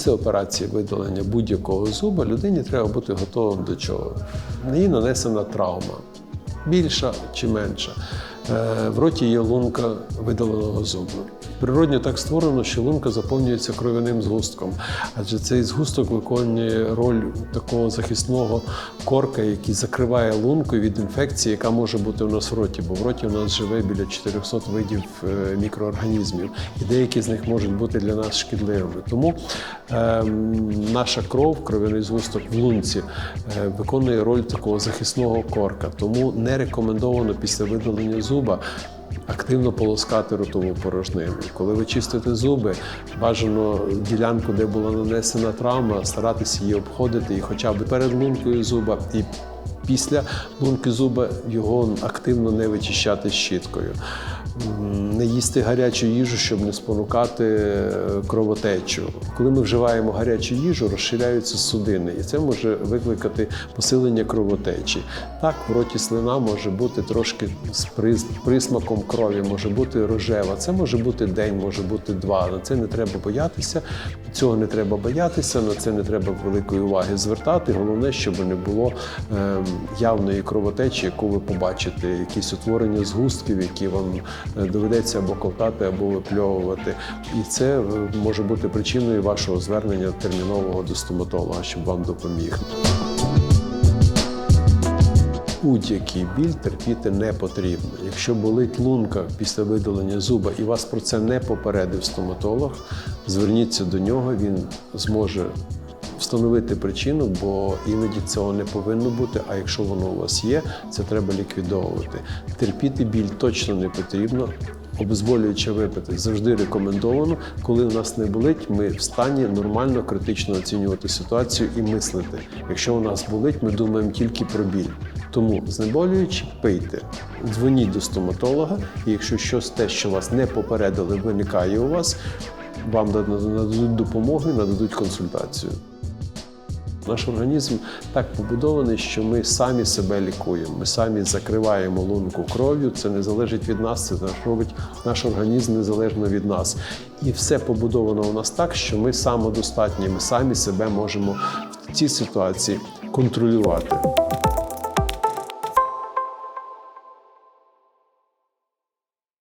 Після операції видалення будь-якого зуба людині треба бути готовим до чого. неї нанесена травма, більша чи менша. Е, В роті є лунка видаленого зубу. Природньо так створено, що лунка заповнюється кров'яним згустком, адже цей згусток виконує роль такого захисного корка, який закриває лунку від інфекції, яка може бути у нас в роті, бо в роті у нас живе біля 400 видів е, мікроорганізмів, і деякі з них можуть бути для нас шкідливими. Тому е, наша кров, кров'яний згусток в лунці, е, виконує роль такого захисного корка. Тому не рекомендовано після видалення зуба активно полоскати ротову порожнину. Коли ви чистите зуби, бажано ділянку, де була нанесена травма, старатися її обходити і хоча б перед лункою зуба і після лунки зуба його активно не вичищати щіткою. Не їсти гарячу їжу, щоб не спонукати е, кровотечу. Коли ми вживаємо гарячу їжу, розширяються судини, і це може викликати посилення кровотечі. Так, в роті слина може бути трошки з присмаком крові, може бути рожева. Це може бути день, може бути два. На це не треба боятися. Цього не треба боятися, на це не треба великої уваги звертати. Головне, щоб не було ем, явної кровотечі, яку ви побачите, якісь утворення згустків, які вам доведеться або ковтати, або випльовувати. І це е, може бути причиною вашого звернення термінового до стоматолога, щоб вам допоміг. Будь-який біль терпіти не потрібно. Якщо болить лунка після видалення зуба і вас про це не попередив стоматолог, зверніться до нього, він зможе встановити причину, бо іноді цього не повинно бути. А якщо воно у вас є, це треба ліквідовувати. Терпіти біль точно не потрібно. Обезболююче випити завжди рекомендовано. Коли у нас не болить, ми в стані нормально критично оцінювати ситуацію і мислити. Якщо у нас болить, ми думаємо тільки про біль. Тому знеболюючи, пийте, дзвоніть до стоматолога, і якщо щось те, що вас не попередили, виникає у вас, вам нададуть допомогу і нададуть консультацію. Наш організм так побудований, що ми самі себе лікуємо. Ми самі закриваємо лунку кров'ю. Це не залежить від нас, це робить наш організм незалежно від нас. І все побудовано у нас так, що ми самодостатні. Ми самі себе можемо в цій ситуації контролювати.